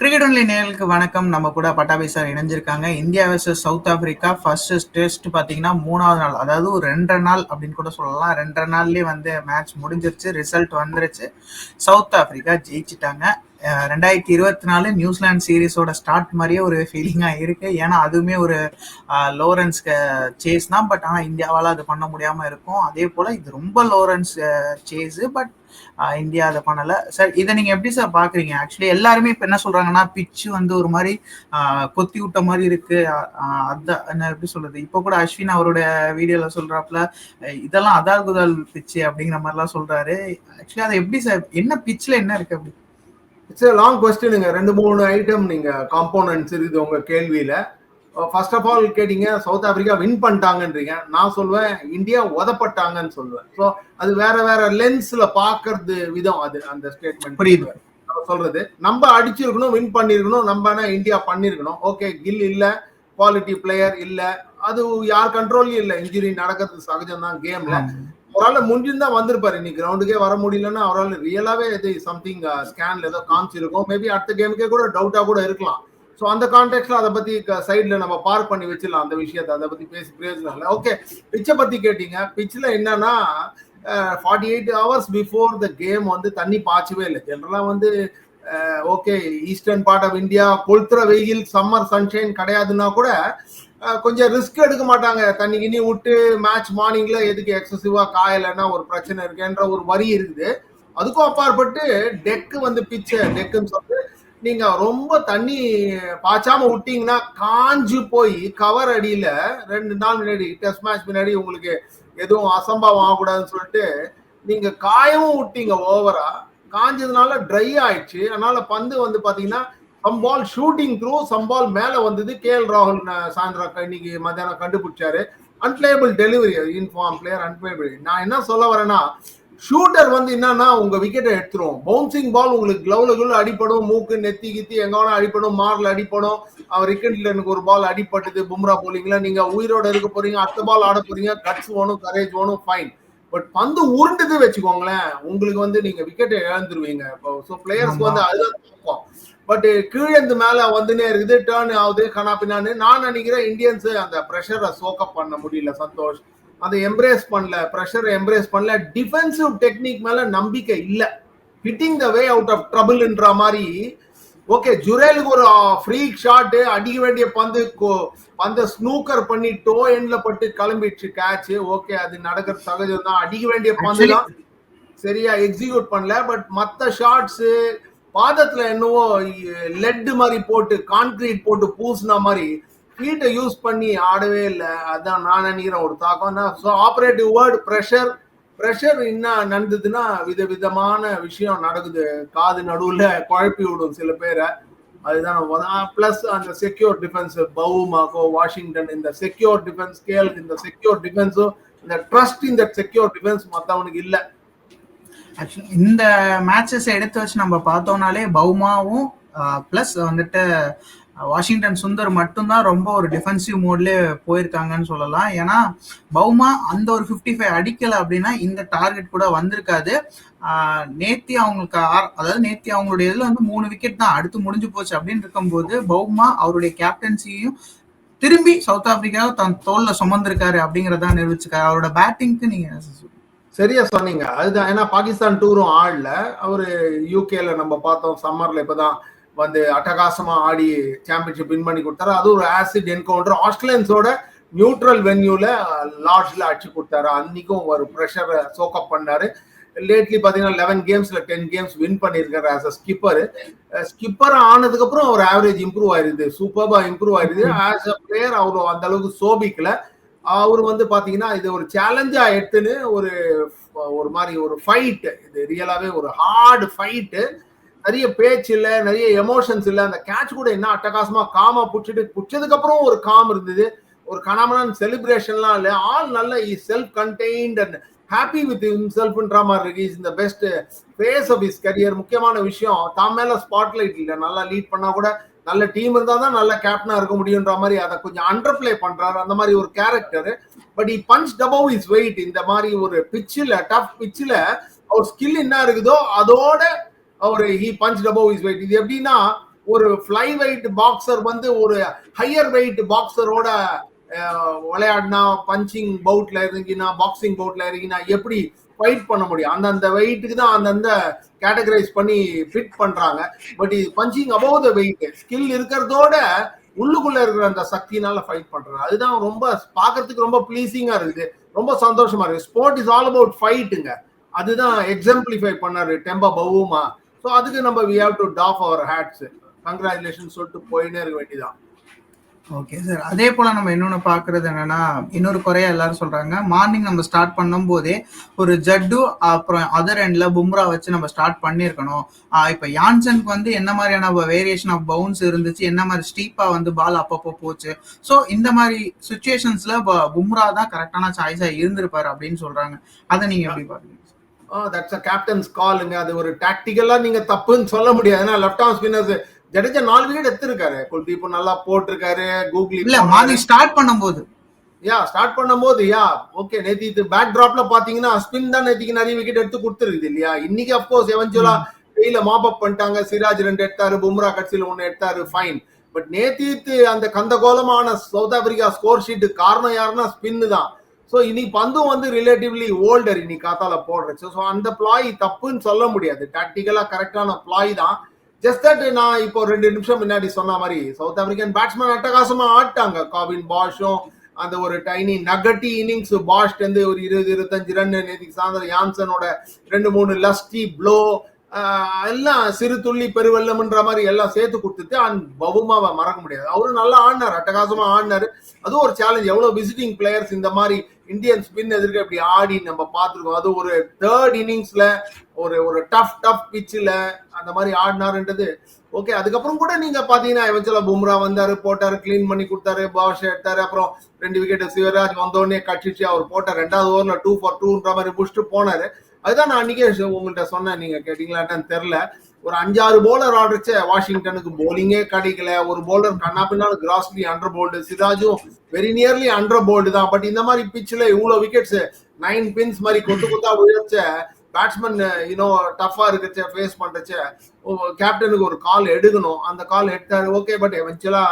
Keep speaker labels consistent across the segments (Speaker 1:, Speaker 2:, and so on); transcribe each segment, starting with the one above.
Speaker 1: Cricket only நேர்களுக்கு வணக்கம். நம்ம கூட பட்டாபி சார் இணைஞ்சிருக்காங்க. India versus South Africa first test பார்த்தீங்கன்னா மூணாவது நாள். அதாவது ஒரு ரெண்டரை நாள் அப்படின்னு கூட சொல்லலாம். ரெண்டரை நாள்லேயே வந்து மேட்ச் முடிஞ்சிருச்சு. ரிசல்ட் வந்துருச்சு. சவுத் ஆப்பிரிக்கா ஜெயிச்சிட்டாங்க. ரெண்டாயிரத்தி இருபத்தி நாலு நியூசிலாந்து சீரிஸோட ஸ்டார்ட் மாதிரியே ஒரு ஃபீலிங்காக இருக்கு. ஏன்னா அதுவுமே ஒரு லோரன்ஸ் சேஸ் தான். பட் ஆனால் இந்தியாவால் அது பண்ண முடியாமல் இருக்கும். அதே போல் இது ரொம்ப லோரன்ஸ் சேஸு பட் இந்தியா அதை பண்ணலை. சார் இதை நீங்கள் எப்படி சார் பார்க்குறீங்க ஆக்சுவலி எல்லாருமே இப்போ என்ன சொல்கிறாங்கன்னா பிச்சு வந்து ஒரு மாதிரி கொத்தி விட்ட மாதிரி இருக்கு. ஆஹ் அதான் என்ன எப்படி சொல்றது? இப்போ கூட அஸ்வின் அவரோட வீடியோல சொல்கிறாப்புல இதெல்லாம் அதால் குதால் பிச்சு அப்படிங்கிற மாதிரிலாம் சொல்றாரு. ஆக்சுவலி அதை எப்படி சார் என்ன பிச்சில் என்ன இருக்கு அப்படி?
Speaker 2: இட்ஸ் லாங் கொஸ்டினுங்க ரெண்டு மூணு ஐட்டம் நீங்க காம்போனன்ட்ஸ் இருக்குது உங்க கேள்வியில. ஃபர்ஸ்ட் ஆஃப் ஆல் கேட்டீங்க சவுத் ஆப்பிரிக்கா வின் பண்ணிட்டாங்கன்றீங்க. நான் சொல்லுவேன் இந்தியா உதப்பட்டாங்கன்னு சொல்லுவேன் ஸோ அது வேற வேற லென்ஸ்ல பாக்குறது விதம் அது அந்த ஸ்டேட்மெண்ட்
Speaker 1: புரியுது.
Speaker 2: சொல்றது. நம்ம அடிச்சிருக்கணும் வின் பண்ணிருக்கணும் நம்ம இந்தியா பண்ணிருக்கணும். ஓகே கில் இல்ல குவாலிட்டி பிளேயர் இல்ல. அது யார் கண்ட்ரோல்லையும் இல்ல. இன்ஜுரி நடக்கிறது சகஜம் தான் கேம்ல அவரால் முடிஞ்சிருந்தா வந்திருப்பாரு. இன்னைக்கு கிரவுண்டுக்கே வர முடியலன்னா அவரால் ரியலாவே இது சம்திங் ஸ்கேன்ல uh, ஏதோ காமிச்சிருக்கும். மேபி அடுத்த கேமுக்கே கூட டவுட்டா கூட இருக்கலாம். ஸோ அந்த கான்டெக்ட்ல அதை பத்தி சைட்ல நம்ம பார்க் பண்ணி வச்சிடலாம் அந்த விஷயத்த. அதை பத்தி பேசி பிரயோஜனம் இல்லை. ஓகே பிச்சை பத்தி கேட்டீங்க. பிச்சில் என்னன்னா forty eight hours before the game வந்து தண்ணி பாய்ச்சவே இல்லை. ஜென்ரலாக வந்து okay eastern part of India கொளுத்துற வெயில் சம்மர் சன்ஷைன் கிடையாதுன்னா கூட கொஞ்சம் ரிஸ்க் எடுக்க மாட்டாங்க. தண்ணி கிண்ணி விட்டு மேட்ச் மார்னிங்ல எதுக்கு எக்ஸசிவா காயலைன்னா ஒரு பிரச்சனை இருக்குன்ற ஒரு வரி இருக்குது. அதுக்கும் அப்பாற்பட்டு டெக்கு வந்து பிச்சை டெக்குன்னு சொல்லிட்டு நீங்க ரொம்ப தண்ணி பாய்ச்சாம விட்டீங்கன்னா காஞ்சு போய் கவர் அடியில ரெண்டு நாள் முன்னாடி டெஸ்ட் மேட்ச் முன்னாடி உங்களுக்கு எதுவும் அசம்பவம் ஆகக்கூடாதுன்னு சொல்லிட்டு நீங்க காயவும் விட்டீங்க ஓவரா காஞ்சதுனால ட்ரை ஆயிடுச்சு. அதனால பந்து வந்து பாத்தீங்கன்னா some ball shooting through some ball மேல வந்தது. கே எல் ராகுல் சாயந்தரம் இன்னைக்கு மத்தியானம் கண்டுபிடிச்சாரு. Unplayable delivery in form player unplayable நான் என்ன சொல்ல வரேன்னா ஷூட்டர் வந்து என்னன்னா உங்க விக்கெட்டை எடுத்துரும். பவுன்சிங் பால் உங்களுக்கு கிளவுல அடிப்படும் மூக்கு நெத்தி கித்தி எங்க வேணா அடிப்படும் மார்ல அடிப்படும் அவர் விக்கெட்ல எனக்கு ஒரு பால் அடிப்பட்டது பும்ரா போலிங்ல நீங்க உயிரோட இருக்க போறீங்க. அடுத்த பால் ஆட போறீங்க. கட்ஸ் வேணும் கரேஜ் வேணும் ஃபைன் பட் பந்து உருண்டுது வச்சுக்கோங்களேன் உங்களுக்கு வந்து நீங்க விக்கெட்டை இழந்துருவீங்க. ஸோ பிளேயர்ஸ்க்கு வந்து அதுதான் பட் கீழேந்து மேல வந்துனே இருக்குது. டேர்ன் ஆகுது கனா பின்னான்னு. நான் நினைக்கிறேன் இந்தியன்ஸ் அந்த ப்ரெஷரை சோக்கப் பண்ண முடியல சந்தோஷ். அதை எம்ப்ரேஸ் பண்ணல ப்ரெஷரை எம்ப்ரேஸ் பண்ணல. டிஃபென்சிவ் டெக்னிக் மேல நம்பிக்கை இல்ல. Hitting the way out of ட்ரபிள்ன்ற மாதிரி ஓகே ஜுரேலுக்கு ஒரு ஃப்ரீ ஷாட் அடிக்க வேண்டிய பந்து பந்த ஸ்னூக்கர் பண்ணி டோ எண்ட்ல பட்டு கிளம்பிடுச்சு கேட்ச் ஓகே அது நடக்கிறது சகஜம் தான் அடிக்க வேண்டிய பந்து தான் சரியா எக்ஸிக்யூட் பண்ணல. பட் மத்த ஷாட்ஸ் பாதத்துல என்னவோ லெட் மாதிரி போட்டு கான்கிரீட் போட்டு பூசின மாதிரி ஹீட்டை யூஸ் பண்ணி ஆடவே இல்லை. அதான் நான் நினைக்கிறேன் ஒரு தாக்கம் தான். So operative word pressure pressure என்ன நடந்ததுன்னா வித விதமான விஷயம் நடக்குது. காது நடுவில் குழப்பி விடும் சில பேரை. அதுதான் ப்ளஸ் அந்த செக்யூர் டிஃபென்ஸ் பவுமாக்கோ வாஷிங்டன் இந்த செக்யூர் டிஃபென்ஸ் கேல் இந்த செக்யூர் டிஃபென்ஸும் இந்த ட்ரஸ்ட் இந்த செக்யூர் டிஃபென்ஸ் மற்றவனுக்கு இல்லை.
Speaker 1: இந்த மேட்சஸ் எடுத்து வச்சு நம்ம பார்த்தோம்னாலே பவுமாவும் பிளஸ் வந்துட்டு வாஷிங்டன் சுந்தர் மட்டும்தான் ரொம்ப ஒரு டிஃபென்சிவ் மோட்லேயே போயிருக்காங்கன்னு சொல்லலாம். ஏன்னா பவுமா அந்த ஒரு ஃபிஃப்டி ஃபைவ் அடிக்கல அப்படின்னா இந்த டார்கெட் கூட வந்திருக்காது. நேத்தி அவங்களுக்கு அதாவது நேத்தி அவங்களுடைய இதில் வந்து மூணு விக்கெட் தான். அடுத்து முடிஞ்சு போச்சு அப்படின்னு இருக்கும்போது பவுமா அவருடைய கேப்டன்சியையும் திரும்பி சவுத் ஆப்பிரிக்காவை தன் தோல்ல சுமந்திருக்காரு அப்படிங்கிறதா நிரூபிச்சிருக்காரு. அவரோட பேட்டிங்க்கு நீங்க
Speaker 2: சரியா சொன்னீங்க. அதுதான். ஏன்னா பாகிஸ்தான் டூரும் ஆடல. அவரு யூகேல நம்ம பார்த்தோம். சம்மர்ல இப்பதான் வந்து அட்டகாசமா ஆடி சாம்பியன்ஷிப் வின் பண்ணி கொடுத்தாரு. அது ஒரு ஆசிட் என்கவுண்டர் ஆஸ்திரேலியன்ஸோட நியூட்ரல் வென்யூல லார்ஜ்ல அடிச்சு கொடுத்தாரு. அன்னைக்கும் ஒரு ப்ரெஷரை சோக்கப் பண்ணாரு. லேட்லி பாத்தீங்கன்னா லெவன் கேம்ஸ்ல டென் கேம்ஸ் வின் பண்ணிருக்காரு ஆஸ் அ ஸ்கிப்பர் ஸ்கிப்பர் ஆனதுக்கு அப்புறம் ஒரு ஆவரேஜ் இம்ப்ரூவ் ஆயிருது. சூப்பர்பா இம்ப்ரூவ் ஆயிருது. ஆஸ் அ பிளேயர் அவ்வளோ அந்த அளவுக்கு சோபிக்கல. அவர் வந்து பாத்தீங்கன்னா இது ஒரு சேலஞ்சா எடுத்துன்னு ஒரு ஒரு மாதிரி ஒரு ஃபைட் இது ரியலாவே ஒரு ஹார்டு ஃபைட்டு நிறைய பேச்சு இல்லை நிறைய எமோஷன்ஸ் இல்லை. அந்த கேட்ச் கூட என்ன அட்டகாசமா காமா பிடிச்சிட்டு பிடிச்சதுக்கப்புறம் ஒரு காம் இருந்தது. ஒரு கனாமனான் செலிப்ரேஷன்லாம் இல்லை. ஆல் நல்ல is self contained and happy with இம்செல்ஃப்ன்ற மாதிரி இருக்கு. இஸ் இந்த best phase of his career முக்கியமான விஷயம் தான் மேல ஸ்பாட்லைட் இல்லை. நல்லா லீட் பண்ணா கூட நல்ல டீம் இருந்தால் தான் நல்ல கேப்டனா இருக்க முடியுன்ற மாதிரி அதை கொஞ்சம் அண்டர்ப்ளே பண்ணுறாரு பண்றாரு. அந்த மாதிரி ஒரு character but he punch above his weight இந்த மாதிரி ஒரு பிச்சில் டஃப் பிச்சில் அவர் ஸ்கில் என்ன இருக்குதோ அதோட அவர் he punch above his weight இது எப்படின்னா ஒரு ஃப்ளை வெயிட் பாக்ஸர் வந்து ஒரு ஹையர் வெயிட் பாக்ஸரோட விளையாடினா பஞ்சிங் பவுட்ல இறங்கினா பாக்ஸிங் பவுட்ல இறங்கினா எப்படி ஃபைட் பண்ண முடியும். அந்தந்த வெயிட்டுக்கு தான் அந்தந்த கேட்டகரைஸ் பண்ணி ஃபிட் பண்றாங்க. பட் இது punching above the weight skill இருக்கிறதோட உள்ளுக்குள்ள இருக்கிற அந்த சக்தினால ஃபைட் பண்றாங்க. அதுதான் ரொம்ப பார்க்கறதுக்கு ரொம்ப ப்ளீசிங்கா இருக்குது. ரொம்ப சந்தோஷமா இருக்கு ஸ்போர்ட் இஸ் ஆல் அபவுட் ஃபைட்டுங்க அதுதான் எக்ஸாம்பிளிஃபை பண்ணாரு டெம்பா பவுமா ஸோ அதுக்கு நம்ம we have to doff our hats congratulation சொல்லிட்டு போயினே இருக்க வேண்டியதான்
Speaker 1: ஓகே சார் அதே போல நம்ம இன்னொன்று பார்க்கறது என்னன்னா இன்னொரு குறையா எல்லாரும் சொல்றாங்க. மார்னிங் நம்ம ஸ்டார்ட் பண்ணும் போதே ஒரு ஜட்டு அப்புறம் அதர் எண்ட்ல பும்ரா வச்சு நம்ம ஸ்டார்ட் பண்ணியிருக்கணும் இப்போ இப்ப யான்சனுக்கு வந்து என்ன மாதிரியான வேரியேஷன் ஆஃப் பவுன்ஸ் இருந்துச்சு? என்ன மாதிரி ஸ்டீப்பா வந்து பால் அப்பப்போ போச்சு? ஸோ இந்த மாதிரி சுச்சுவேஷன்ஸ்ல பும்ரா தான் கரெக்டான சாய்ஸா இருந்திருப்பாரு அப்படின்னு சொல்றாங்க. அதை நீங்க எப்படி பாருங்க
Speaker 2: தட்ஸ் அ கேப்டன்ஸ் காலுங்க அது ஒரு டாக்டிக்கலா நீங்க தப்புன்னு சொல்ல முடியாது. ஏன்னா லெஃப்ட் ஆர்ம் ஸ்பின்னர்ஸ் ஜடேஜா நாலு விக்கெட் எடுத்திருக்காரு. குல்தீப் நல்லா போட்டிருக்காரு கூகுளி
Speaker 1: இல்ல மார்னிங் ஸ்டார்ட் பண்ணும்போது.
Speaker 2: யா ஸ்டார்ட் பண்ணும்போது யா ஓகே நேத்தி இது பேக் டிராப்ல பாத்தீங்கன்னா ஸ்பின் தான் நேத்திக்கு நிறைய விக்கெட் எடுத்து கொடுத்துருக்குது இல்லையா? இன்னைக்கு அப்கோர்ஸ் எவென்ச்சுவலா வெயில மாப் அப் பண்ணிட்டாங்க. சிராஜ் ரெண்டு எடுத்தாரு பும்ரா கட்சியில் ஒன்னு எடுத்தாரு ஃபைன் பட் நேத்தித்து அந்த கந்தகோலமான சவுத் ஆப்பிரிக்கா ஸ்கோர் ஷீட் காரணம் யாருன்னா ஸ்பின்னு தான். ஸோ இனி பந்தும் வந்து ரிலேட்டிவ்லி ஓல்டர் இனி காத்தால போடுறச்சு ஸோ அந்த பிளாய் தப்புன்னு சொல்ல முடியாது. டாக்டிக்கலா கரெக்டான பிளாய் தான். ஜஸ்ட் தட் நான் இப்போ ரெண்டு நிமிஷம் முன்னாடி சொன்ன மாதிரி சவுத் ஆப்பிரிக்கன் பேட்ஸ்மேன் அட்டகாசமா ஆட்டாங்க. காவின் பாஷும் அந்த ஒரு டைனி நகட்டி இன்னிங்ஸ் பாஷ்ட் வந்து ஒரு இருபது இருபத்தஞ்சு ரன் நேற்று சாயந்தரம் யான்சனோட ரெண்டு மூணு லஸ்டி ப்ளோ எல்லாம் சிறு துள்ளி பெருவெல்லம்ன்ற மாதிரி எல்லாம் சேர்த்து கொடுத்துட்டு அண்ட் பவுமாவை மறக்க முடியாது. அவரும் நல்லா ஆடினார் அட்டகாசமா ஆடினாரு. அதுவும் ஒரு சேலஞ்ச் எவ்வளவு விசிட்டிங் பிளேயர்ஸ் இந்த மாதிரி இந்தியன் ஸ்பின் எதிர்க்க இப்படி ஆடி நம்ம பார்த்துருக்கோம். அது ஒரு தேர்ட் இன்னிங்ஸ்ல ஒரு ஒரு டஃப் டஃப் பிச்சில் அந்த மாதிரி ஆடினாருன்றது ஓகே அதுக்கப்புறம் கூட நீங்க பாத்தீங்கன்னா எவென்ச்சுவலா பும்ரா வந்தாரு போட்டாரு கிளீன் பண்ணி கொடுத்தாரு பாஷ் எடுத்தாரு. அப்புறம் ரெண்டு விக்கெட் சிவராஜ் வந்தோடனே கட்சிச்சு அவர் போட்ட ரெண்டாவது ஓவர்ல டூ ஃபார் டூன்ற மாதிரி முடிச்சுட்டு போனாரு. அதுதான் நான் அன்னைக்கே உங்கள்கிட்ட சொன்னேன். நீங்க கேட்டீங்களாட்டான்னு தெரியல. ஒரு அஞ்சாறு போலர் ஆடுறச்ச வாஷிங்டனுக்கு போலிங்கே கிடைக்கல. ஒரு போலர் கண்ணா பின்னாலும் கிராஸ்லி அண்டர் போல்டு சிதாஜும் வெரி நியர்லி அண்டர் போல்டு தான். பட் இந்த மாதிரி பிச்சில் இவ்வளோ விக்கெட்ஸ் நைன் பின்ஸ் மாதிரி கொத்து கொத்தா உயர்ச்ச பேட்ஸ்மேன் இன்னும் டஃபா இருக்கச்ச ஃபேஸ் பண்றச்ச கேப்டனுக்கு ஒரு கால் எடுக்கணும். அந்த கால் எடுத்தாரு ஓகே பட் எவென்ச்சுவலா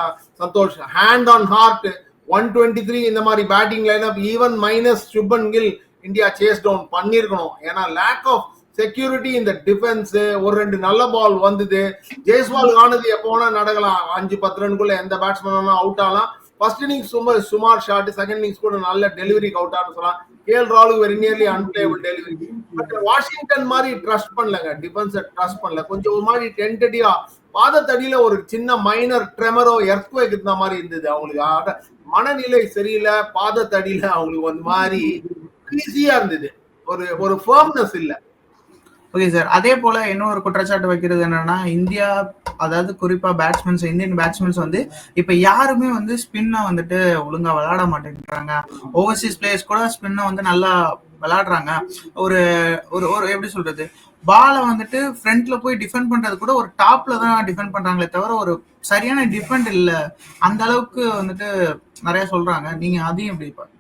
Speaker 2: Santhosh. Hand on heart one twenty three இந்த மாதிரி batting lineup even minus Shubman Gill India chase down பண்ணிருக்கணும். ஏன்னா லேக் ஆஃப் செக்யூரிட்டி இந்த டிஃபென்ஸ் ஒரு ரெண்டு நல்ல பால் வந்தது. ஜெய்ஸ்வால் ஆனது எப்போ வேணா நடக்கலாம். அஞ்சு பத்து ரன்குள்ள எந்த பேட்ஸ்மேன் அவுட் ஆகலாம். ஃபர்ஸ்ட் இன்னிங்ஸ் சும்மா சுமார் ஷாட் செகண்ட் இன்னிங்ஸ் கூட நல்ல டெலிவரிக்கு அவுட் ஆகணும் சொல்லலாம். கேஎல் ராகுல் very nearly unplayable delivery but Washington மாதிரி ட்ரஸ்ட் பண்ணலங்க. டிஃபென்ஸை ட்ரஸ்ட் பண்ணல. கொஞ்சம் ஒரு மாதிரி டென்டடியா பாதத்தடியில ஒரு சின்ன மைனர் ட்ரெமரோ எர்த்வேக் இருந்த மாதிரி இருந்தது. அவங்களுக்கு மனநிலை சரியில்லை. பாதத்தடியில அவங்களுக்கு வந்து மாதிரி ஈஸியா இருந்தது. ஒரு ஒரு ஃபர்ம்னஸ் இல்லை.
Speaker 1: ஓகே சார் அதே போல இன்னொரு குற்றச்சாட்டு வைக்கிறது என்னன்னா இந்தியா அதாவது குறிப்பா பேட்ஸ்மேன்ஸ் இந்தியன் பேட்ஸ்மேன்ஸ் வந்து இப்ப யாருமே வந்து ஸ்பின்னை வந்துட்டு ஒழுங்கா விளையாட மாட்டேங்கிறாங்க. ஓவர்சீஸ் பிளேயர்ஸ் கூட ஸ்பின்னை வந்து நல்லா விளையாடுறாங்க. ஒரு ஒரு ஒரு எப்படி சொல்றது? பாலை வந்துட்டு ஃப்ரண்ட்ல போய் டிஃபெண்ட் பண்றது கூட ஒரு டாப்ல தான் டிஃபெண்ட் பண்றாங்களே தவிர ஒரு சரியான டிஃபெண்ட் இல்ல. அந்த அளவுக்கு வந்துட்டு நிறைய சொல்றாங்க. நீங்க அதையும் எப்படி பாரு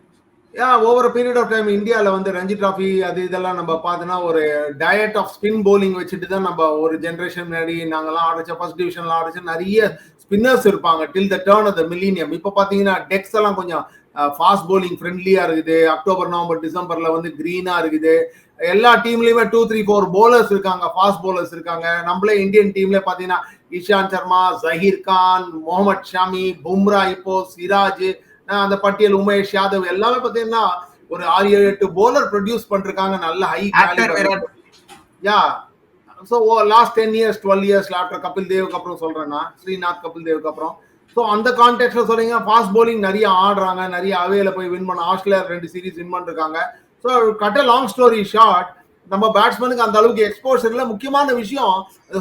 Speaker 2: yeah over period of time இந்தியாவில் வந்து ரஞ்சி டிராஃபி அது இதெல்லாம் நம்ம பார்த்தோன்னா ஒரு டயட் ஆஃப் ஸ்பின் போலிங் வச்சுட்டு தான் நம்ம ஒரு ஜென்ரேஷன் முன்னாடி நாங்கள்லாம் ஆடிச்ச ஃபர்ஸ்ட் டிவிஷன்லாம் ஆடிச்ச நிறைய ஸ்பின்னர்ஸ் இருப்பாங்க. Till the turn of the millennium இப்போ பார்த்தீங்கன்னா டெக்ஸ் எல்லாம் கொஞ்சம் ஃபாஸ்ட் போலிங் ஃப்ரெண்ட்லியாக இருக்குது. அக்டோபர் நவம்பர் டிசம்பரில் வந்து க்ரீனாக இருக்குது. எல்லா டீம்லேயுமே டூ த்ரீ ஃபோர் போலர்ஸ் இருக்காங்க. ஃபாஸ்ட் போலர்ஸ் இருக்காங்க. நம்மளே இந்தியன் டீம்ல பார்த்தீங்கன்னா இஷாந்த் சர்மா ஜஹீர் கான் முகமது ஷாமி பும்ரா இப்போ சிராஜ் அந்த பட்டியல் உமேஷ் யாதவ் எல்லாமே பாத்தீங்கன்னா ஒரு ஆறு ஏழு எட்டு போலர் ப்ரொடியூஸ் பண்றாங்க நல்ல high yeah so last ten years twelve years after Kapil தேவுக்கு அப்புறம் சொல்றேன்னா ஸ்ரீநாத் கபில் தேவுக்கு அப்புறம். ஸோ அந்த கான்டெக்ட்ல சொல்றீங்க ஃபாஸ்ட் போலிங் நிறைய ஆடுறாங்க நிறைய அவையில போய் வின் பண்ண ஆஸ்திரேலியா ரெண்டு சீரீஸ் வின் பண்ணிருக்காங்க. So cut a long story short நம்ம பேட்ஸ்மேனுக்கு அந்த அளவுக்கு எக்ஸ்போஷர்ல முக்கியமான விஷயம்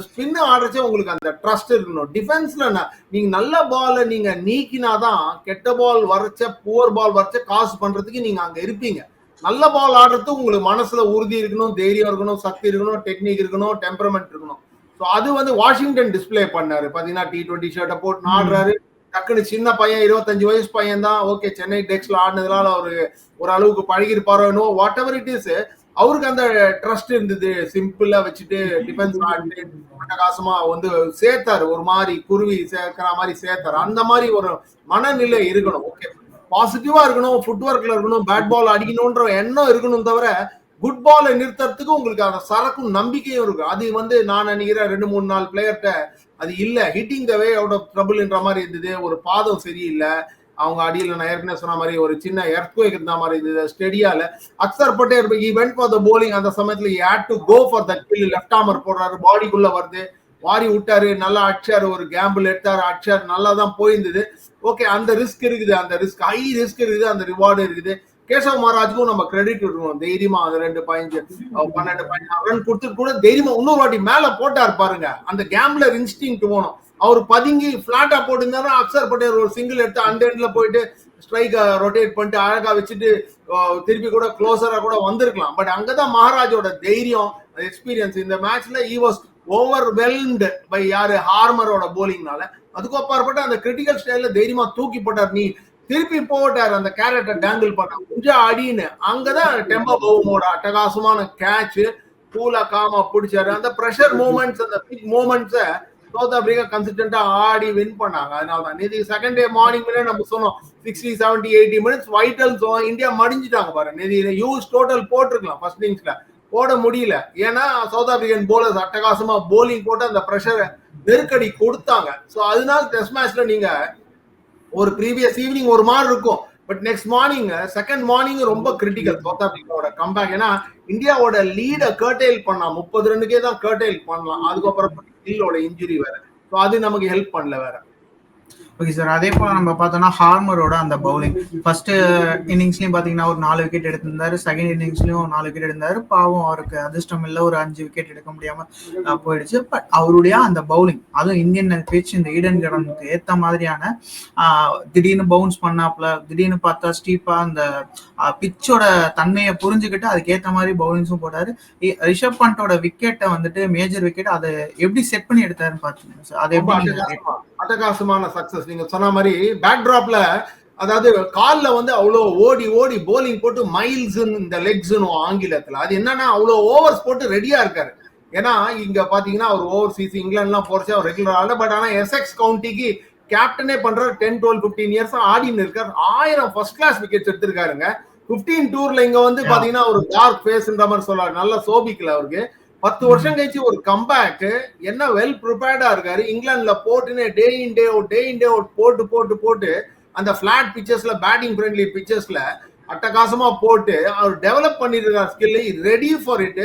Speaker 2: ஸ்பின் ஆடுறச்சே உங்களுக்கு அந்த ட்ரஸ்ட் இருக்கணும். டிஃபென்ஸ்ல நீங்க நல்ல பால நீங்க நீக்கினாதான் கெட்ட பால் வரைச்ச புவர் பால் வரைச்ச காசு பண்றதுக்கு நீங்க அங்க இருப்பீங்க. நல்ல பால் ஆடுறது உங்களுக்கு மனசுல உறுதி இருக்கணும் தைரியம் இருக்கணும் சக்தி இருக்கணும் டெக்னிக் இருக்கணும் டெம்பரமெண்ட் இருக்கணும். ஸோ அது வந்து வாஷிங்டன் டிஸ்பிளே பண்ணாரு. பாத்தீங்கன்னா டி டுவெண்ட்டி ஷர்ட்டை போட்டு ஆடுறாரு. டக்குனு சின்ன பையன் இருபத்தஞ்சு வயசு பையன் தான் ஓகே சென்னை டெக்ஸ்ல ஆடினதுனால அவரு ஒரு அளவுக்கு பழகிருப்பாரோ வாட் எவர் இட் இஸ் அவருக்கு அந்த ட்ரஸ்ட் இருந்தது. சிம்பிளா வச்சுட்டு டிஃபென்ஸ் ஆடிட்டு அட்டகாசமா வந்து சேர்த்தாரு. ஒரு மாதிரி குருவி சேர்க்கிற மாதிரி சேர்த்தாரு. அந்த மாதிரி ஒரு மனநிலை இருக்கணும். ஓகே பாசிட்டிவா இருக்கணும் ஃபுட் ஒர்க்ல இருக்கணும் பேட் பால் அடிக்கணும்ன்ற எண்ணம் இருக்கணும் தவிர குட் பாலை நிறுத்துறதுக்கு உங்களுக்கு அந்த சரக்கும் நம்பிக்கையும் இருக்கு. அது வந்து நான் நினைக்கிறேன் ரெண்டு மூணு நாலு பிளேயர்கிட்ட அது இல்ல. Hitting the way out of ட்ரபிள்ன்ற மாதிரி இருந்தது. ஒரு பாதம் சரியில்லை. அவங்க அடியில் நான் ஏற்கனவே சொன்ன மாதிரி ஒரு சின்ன எர்த்குவேக் இருந்த மாதிரி இருந்தது. ஸ்டெடியால Axar Patel event for the bowling அந்த சமயத்துல had to go for the kill left armour போடுறாரு பாடிக்குள்ள வருது. வாரி விட்டாரு நல்லா அடிச்சார் ஒரு கேம்பிள் எடுத்தார் அடிச்சார் நல்லா தான் போயிருந்தது. ஓகே அந்த ரிஸ்க் இருக்குது அந்த ரிஸ்க் ஹை ரிஸ்க் இருக்குது அந்த ரிவார்டு இருக்குது. கேசவ் மகாராஜுக்கும் நம்ம கிரெடிட் இருக்கணும் தைரியமா அந்த ரெண்டு பதினஞ்சு பன்னெண்டு பதினஞ்சு ரன் கொடுத்துட்டு கூட தைரியமா இன்னொரு வாட்டி மேல போட்டார் பாருங்க. அந்த கேம்லர் இன்ஸ்டிங் போகணும் அவர் பதுங்கி பிளாட்டா போட்டிருந்தாரு அக்சர் பட்டேல் ஒரு சிங்கிள் எடுத்து அண்டெண்ட்ல போயிட்டு ஸ்ட்ரைக் ரொட்டேட் பண்ணிட்டு அழகா வச்சுட்டு திருப்பி கூட க்ளோசரா கூட வந்திருக்கலாம். பட் அங்கதான் மகாராஜோட தைரியம் எக்ஸ்பீரியன்ஸ் இந்த மேட்ச்ல he was overwhelmed by யாரு? ஹார்மரோட போலிங்னால அதுக்கு அப்பாற்பட்ட அந்த கிரிட்டிக்கல் ஸ்டைல தைரியமா தூக்கி போட்டார் நீ. திருப்பி போட்டார் அந்த கேரக்டர் டேங்கிள் பண்ண. கொஞ்சம் அடின்னு. அங்கதான் டெம்போ பவுமோட அட்டகாசமான கேட்ச் கூலா காமா பிடிச்சாரு. அந்த ப்ரெஷர் மூமெண்ட்ஸ் அந்த பிக் மூமெண்ட்ஸை சவுத் ஆப்பிரிக்கா கன்சிஸ்டன்டா ஆடி வின் பண்ணாங்க. அதனால தான் நேற்று செகண்ட் டே மார்னிங்ல நம்ம சொன்னோம் sixty seventy eighty minutes vital India மடிஞ்சிட்டாங்க பாரு. நேற்று யூஸ் டோட்டல் போட்டிருக்கலாம் ஃபர்ஸ்ட் இன்னிங்ஸ்ல போட முடியல. ஏன்னா சவுத் ஆப்பிரிக்கன் போலர்ஸ் அட்டகாசமா போலிங் போட்டு அந்த ப்ரெஷரை நெருக்கடி கொடுத்தாங்க. ஸோ அதனால டெஸ்ட் மேட்ச்ல நீங்க ஒரு ப்ரீவியஸ் ஈவினிங் ஒரு மாதிரி இருக்கும். But next morning second morning ரொம்ப கிரிட்டிக்கல் சவுத் ஆப்பிரிக்காவோட கம்பேக் ஏன்னா இந்தியாவோட லீட கர்டைல் பண்ணலாம் முப்பது ரன்னுக்கே தான் கர்டைல் பண்ணலாம். அதுக்கப்புறம் ஹில்லோட இன்ஜுரி வேற. ஸோ அது நமக்கு ஹெல்ப் பண்ணல வேற.
Speaker 1: ஓகே சார் அதே போல நம்ம பார்த்தோம்னா ஹார்மரோட அந்த பவுலிங் ஃபர்ஸ்ட் இன்னிங்ஸ்லயும் பாத்தீங்கன்னா ஒரு நாலு விக்கெட் எடுத்திருந்தாரு. செகண்ட் இன்னிங்ஸ்லயும் நாலு விக்கெட் எடுத்தாரு பாவம் அவருக்கு அதிர்ஷ்டம் இல்ல. ஒரு அஞ்சு விக்கெட் எடுக்க முடியாம போயிடுச்சு. பட் அவருடைய அந்த பவுலிங் அதுவும் இந்தியன் பேச்சு இந்த ஈடன் கடனுக்கு ஏத்த மாதிரியான திடீர்னு பவுன்ஸ் பண்ணாப்ல திடீர்னு பார்த்தா ஸ்டீப்பா அந்த பிச்சோட தன்மையை புரிஞ்சுக்கிட்டு அதுக்கு ஏத்த மாதிரி பவுலிங்ஸும் போட்டாரு. ரிஷப் பண்டோட விக்கெட்டை வந்துட்டு மேஜர் விக்கெட் அதை எப்படி செட் பண்ணி எடுத்தாருன்னு பாத்தீங்கன்னா அதை எப்படி
Speaker 2: அட்டகாசமான சக்சஸ் நீங்க சொன்ன மாதிரி பேக் டிராப்ல அதாவது கால்ல வந்து அவ்வளோ ஓடி ஓடி போலிங் போட்டு மைல்ஸ் இந்த லெக்ஸ் ஆங்கிலத்துல. அது என்னன்னா அவ்வளோ ஓவர்ஸ் போட்டு ரெடியா இருக்காரு. ஏன்னா இங்க பாத்தீங்கன்னா அவர் ஓவர்சீஸ் இங்கிலாந்துலாம் போறச்சு அவர் ரெகுலர் ஆகல பட் ஆனா எஸ்எக்ஸ் கவுண்டிக்கு கேப்டனே பண்ற டென் டுவெல் பிப்டீன் இயர்ஸ் ஆடின்னு இருக்காரு. ஆயிரம் ஃபர்ஸ்ட் கிளாஸ் விக்கெட்ஸ் எடுத்திருக்காருங்க. பிப்டீன் டூர்ல இங்க வந்து பாத்தீங்கன்னா ஒரு டார்க் ஃபேஸ்ன்ற மாதிரி சொல்றாரு நல்ல சோபிக்கல அவருக்கு. பத்து வருஷம் கழிச்சு ஒரு கம்பேக் என்ன வெல் ப்ரிப்பேர்டா இருக்காரு. இங்கிலாந்துல போட்டுன்னு டே இன் டே அவுட் டே இன் டே அவுட் போட்டு போட்டு போட்டு அந்த பிளாட் பிக்சர்ஸ்ல பேட்டிங் ஃப்ரெண்ட்லி பிக்சர்ஸ்ல அட்டகாசமா போட்டு அவர் டெவலப் பண்ணிருக்கார் ஸ்கில் ரெடி ஃபார் இட்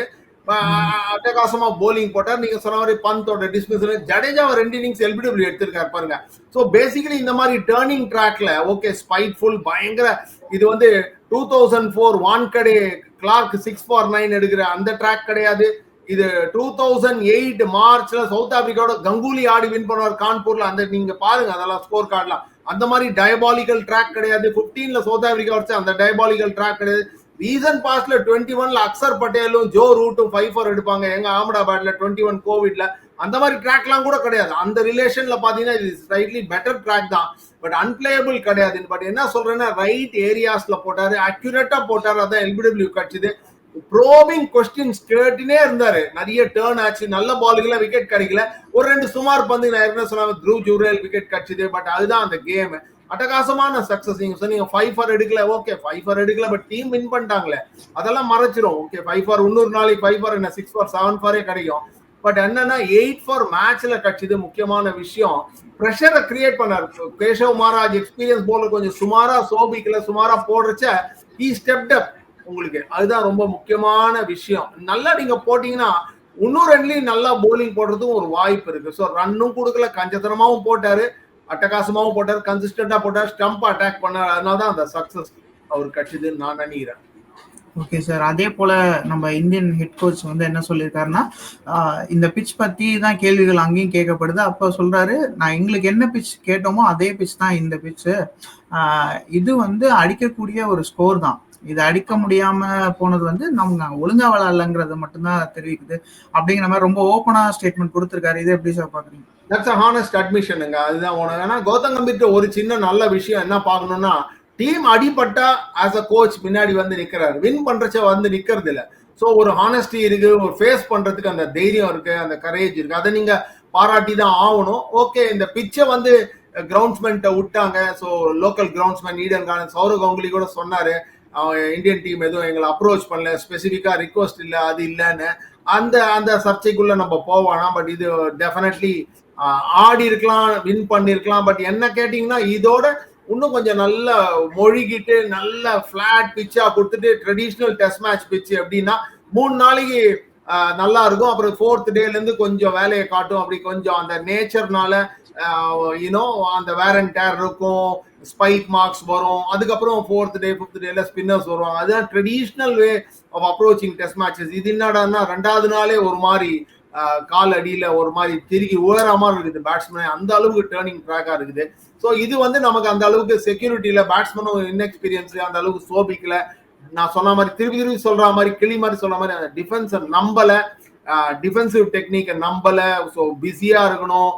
Speaker 2: அட்டகாசமா போலிங் போட்டார். நீங்க சொன்ன மாதிரி பந்தோட டிஸ்மிஸ் ஜடேஜா ரெண்டு இன்னிங்ஸ் எல்பிடபிள்யூ எடுத்திருக்காரு பாருங்க. ஸோ பேசிக்கலி இந்த மாதிரி டேர்னிங் ட்ராக்ல ஓகே ஸ்பைட்ஃபுல் பயங்கர இது வந்து two thousand four Wankhede Clarke six for nine எடுக்கிற அந்த ட்ராக் கிடையாது. இது டூ தௌசண்ட் எயிட் மார்ச்ல சவுத் ஆப்பிரிக்காவோட கங்குலி ஆடி வின் பண்ணுவார் கான்பூர்ல. அந்த நீங்க பாருங்க அதெல்லாம் ஸ்கோர் கார்ட்லாம் அந்த மாதிரி டயபாலிக்கல் ட்ராக் கிடையாது. பிப்டீன்ல சவுத் ஆப்பிரிக்கா வச்சு அந்த டயபாலிக்கல் ட்ராக் கிடையாது. ரீசன் பாஸ்ட்ல டுவெண்ட்டி ஒன்ல அக்சர் பட்டேலும் ஜோ ரூட்டும் ஃபைவ் ஃபோர் எடுப்பாங்க. எங்க அகமதாபாத்ல டுவெண்ட்டி ஒன் கோவிட்ல. அந்த மாதிரி ட்ராக்லாம் கூட கிடையாது. அந்த ரிலேஷன்ல பாத்தீங்கன்னா இது ஸ்லைட்லி பெட்டர் ட்ராக் தான். பட் அன்பிளேபிள் கிடையாது. பட் என்ன சொல்றேன்னா ரைட் ஏரியாஸ்ல போட்டாரு அக்யூரேட்டா போட்டாரு. அதான் எல்பிடபிள்யூ கட்சிது. ப்ரோபிங் கொஸ்டின்ஸ் கேட்டுனே இருந்தாரு. நிறைய டேர்ன் ஆச்சு. நல்ல பாலுக்குல விக்கெட் கிடைக்கல. ஒரு ரெண்டு சுமார் பந்து நான் ஏற்கனவே சொன்னாங்க த்ரூ ஜூரேல் விக்கெட் கிடைச்சது. பட் அதுதான் அந்த கேம் அட்டகாசமான சக்சஸ் நீங்க சொன்னீங்க ஃபைவ் ஃபார் எடுக்கல. ஓகே ஃபைவ் ஃபார் எடுக்கல பட் டீம் வின் பண்ணிட்டாங்களே. அதெல்லாம் மறைச்சிரும். ஓகே ஃபைவ் ஃபார் இன்னொரு நாளைக்கு ஃபைவ் ஃபார் என்ன? சிக்ஸ் ஃபார் செவன் ஃபாரே கிடைக்கும். பட் என்னன்னா எயிட் ஃபார் மேட்ச்ல கட்சிது முக்கியமான விஷயம். ப்ரெஷரை கிரியேட் பண்ணார். கேஷவ் மகாராஜ் எக்ஸ்பீரியன்ஸ் போல கொஞ்சம் சுமாரா சோபிக்கல சுமாரா போடுறச்ச ஈ ஸ்டெப்ட் அப் உங்களுக்கு. அதுதான் ரொம்ப முக்கியமான விஷயம். நல்லா நீங்க போட்டீங்கன்னா இன்னும் ரெண்டுலயும் நல்லா போலிங் போடுறதும் ஒரு வாய்ப்பு இருக்கு. ஸோ ரன்னும் கொடுக்கல கஞ்சத்தனமாவும் போட்டாரு அட்டகாசமாகவும் போட்டார் கன்சிஸ்டண்டா போட்டார் ஸ்டம்ப் அட்டாக் பண்ணார். அதனால தான் அந்த சக்சஸ் அவர் கட்சிதுன்னு நான் நினைக்கிறேன்.
Speaker 1: ஓகே சார் அதே போல நம்ம இந்தியன் ஹெட் கோச் வந்து என்ன சொல்லியிருக்காருன்னா இந்த பிச் பத்தி தான் கேள்விகள் அங்கேயும் கேட்கப்படுது. அப்போ சொல்றாரு நான் எங்களுக்கு என்ன பிச் கேட்டோமோ அதே பிச் தான் இந்த பிச்சு இது வந்து அடிக்கக்கூடிய ஒரு ஸ்கோர் தான். இதை அடிக்க முடியாம போனது வந்து நம்ம ஒழுங்கா விளாட்லங்கிறது மட்டும்தான் தெரிவிக்குது. அப்படிங்கிற மாதிரி ரொம்ப ஓப்பனா ஸ்டேட்மெண்ட் கொடுத்துருக்காரு. இது எப்படி சார் பாக்குறீங்க?
Speaker 2: தட்ஸ் ஹானஸ்ட் அட்மிஷனுங்க அதுதான் உனக்கு. ஏன்னா கௌதம் கம்பீர் ஒரு சின்ன நல்ல விஷயம் என்ன பார்க்கணும்னா டீம் அடிபட்டா ஆஸ் அ கோச் பின்னாடி வந்து நிக்கிறாரு. வின் பண்றச்ச வந்து நிக்கிறது இல்ல. ஸோ ஒரு ஹானஸ்டி இருக்கு ஒரு ஃபேஸ் பண்றதுக்கு அந்த தைரியம் இருக்கு அந்த கரேஜ் இருக்கு. அதை நீங்க பாராட்டி தான் ஆகணும். ஓகே இந்த பிச்சை வந்து கிரவுண்ட்ஸ்மெண்ட்டை விட்டாங்க. So local groundsman Eden Garden Sourav Ganguly கூட சொன்னாரு. அவன் இந்தியன் டீம் எதுவும் எங்களை அப்ரோச் பண்ணல ஸ்பெசிஃபிக்காக ரிக்வஸ்ட் இல்லை அது இல்லைன்னு. அந்த அந்த சர்ச்சைக்குள்ளே நம்ம போவானா பட் இது டெஃபினெட்லி ஆடி இருக்கலாம் வின் பண்ணியிருக்கலாம் பட் என்ன கேட்டிங்கன்னா இதோட இன்னும் கொஞ்சம் நல்ல மொழிகிட்டு நல்ல ஃபிளாட் பிச்சாக கொடுத்துட்டு ட்ரெடிஷ்னல் டெஸ்ட் மேட்ச் பிச்சு அப்படின்னா மூணு நாளைக்கு நல்லா இருக்கும். அப்புறம் ஃபோர்த் டேலேருந்து கொஞ்சம் வேலையை காட்டும். அப்படி கொஞ்சம் அந்த நேச்சர்னால யூனோ அந்த வேர் அண்ட் டேர் இருக்கும் ஸ்பைக் மார்க்ஸ் வரும். அதுக்கப்புறம் ஃபோர்த் டே ஃபிஃப்த் டேல ஸ்பின்னர்ஸ் வருவாங்க. அதுதான் traditional way of approaching test matches இது என்னடான்னா ரெண்டாவது நாளே ஒரு மாதிரி கால் அடியில் ஒரு மாதிரி திருகி உயர மாதிரி இருக்குது பேட்ஸ்மேன் அந்த அளவுக்கு டேர்னிங் ட்ராக்காக இருக்குது. ஸோ இது வந்து நமக்கு அந்த அளவுக்கு செக்யூரிட்டியில் பேட்ஸ்மேனும் இன்எக்ஸ்பீரியன்ஸு அந்த அளவுக்கு சோபிக்கல. நான் சொன்ன மாதிரி திருப்பி திருப்பி சொல்கிற மாதிரி கிளி மாதிரி சொன்ன மாதிரி அந்த டிஃபென்ஸை நம்பலை. டிஃபென்சிவ் டெக்னிக்கை நம்பல. ஸோ பிஸியா இருக்கணும்.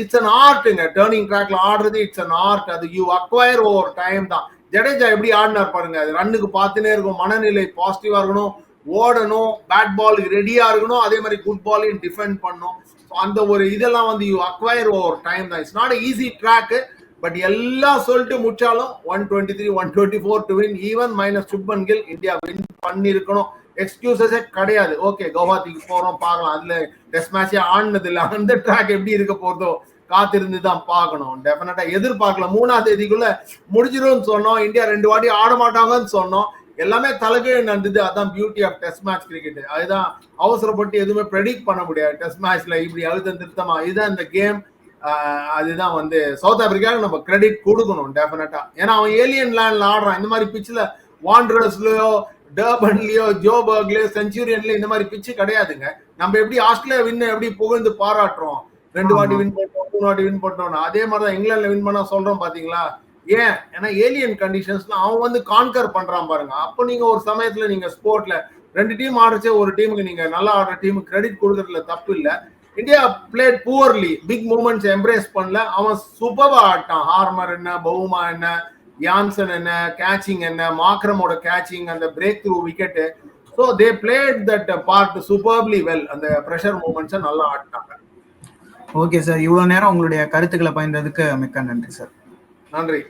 Speaker 2: இட்ஸ் அன் ஆர்ட்டுங்க டேர்னிங் ட்ராக்ல ஆடுறது இட்ஸ் அன் ஆர்ட் அது யூ அக்வயர் ஓவர் டைம் தான். ஜடேஜா எப்படி ஆடினார் பாருங்க. அது ரன்னுக்கு பார்த்துனே இருக்கும். மனநிலை பாசிட்டிவா இருக்கணும். ஓடணும். பேட் பாலுக்கு ரெடியா இருக்கணும். அதே மாதிரி குட் பாலையும் டிஃபெண்ட் பண்ணும் அந்த ஒரு இதெல்லாம் வந்து யூ அக்வயர் ஓவர் டைம் தான். It's not easy track but எல்லாம் சொல்லிட்டு முடிச்சாலும் one twenty three one twenty four to win even minus Shubman Gill India win பண்ணிருக்கணும் எக்ஸ்கியூசஸே கிடையாது. ஓகே கவுஹாத்திக்கு போறோம் பார்க்கலாம். அதுல டெஸ்ட் மேட்சே ஆடினது இல்லை அந்த ட்ராக் எப்படி இருக்க போறதோ காத்திருந்து தான் பார்க்கணும் டெஃபினட்டா எதிர்பார்க்கல. மூணாம் தேதிக்குள்ள முடிஞ்சிரும்னு சொன்னோம். இந்தியா ரெண்டு வாட்டி ஆட மாட்டாங்கன்னு சொன்னோம். எல்லாமே தலைகீழ் நடந்தது அதான் beauty of test match cricket அதுதான் அவசரப்பட்டு எதுவுமே ப்ரெடிக்ட் பண்ண முடியாது. டெஸ்ட் மேட்ச்ல இப்படி அழுத்தம் திருத்தமா இதுதான் இந்த கேம் அதுதான் வந்து சவுத் ஆப்பிரிக்காவுக்கு நம்ம கிரெடிட் கொடுக்கணும் டெஃபினட்டா ஏன்னா அவன் ஏலியன் லேண்ட்ல ஆடுறான். இந்த மாதிரி பிச்சில் வாண்டரஸ்லயோ டர்பன்லயோ ஜோபர்க்லயோ செஞ்சுரியன்லயோ இந்த மாதிரி பிச்சு கிடையாதுங்க. நம்ம எப்படி ஆஸ்திரேலியா வின் எப்படி புகழ்ந்து பாராட்டுறோம்? ரெண்டு வாட்டி வின் பண்ணோம் மூணு வாட்டி வின் பண்ணோம் அதே மாதிரி தான் இங்கிலாந்துல வின் பண்ணா சொல்றோம் பாத்தீங்களா? ஏன்? ஏன்னா ஏலியன் கண்டிஷன்ஸ்ல அவன் வந்து கான்கர் பண்றான் பாருங்க. அப்போ நீங்க ஒரு சமயத்துல நீங்க ஸ்போர்ட்ல ரெண்டு டீம் ஆடுறச்சே ஒரு டீமுக்கு நீங்க நல்லா ஆடுற டீமுக்கு கிரெடிட் கொடுக்கறதுல தப்பு இல்ல. India played poorly big moments embrace பண்ணல. அவன் சூப்பர்வா ஆட்டான். ஹார்மர் என்ன பவுமா என்ன யான்சன் என்ன கேச்சிங் என்ன மாக்ரமோட கேச்சிங் அந்த break through wicket so they played that part superbly well அந்த ப்ரெஷர் மூமெண்ட்ஸை நல்லா ஆடினாங்க.
Speaker 1: ஓகே சார் இவ்வளவு நேரம் உங்களுடைய கருத்துக்களை பகிர்ந்ததுக்கு மிக்க நன்றி சார்
Speaker 2: நன்றி.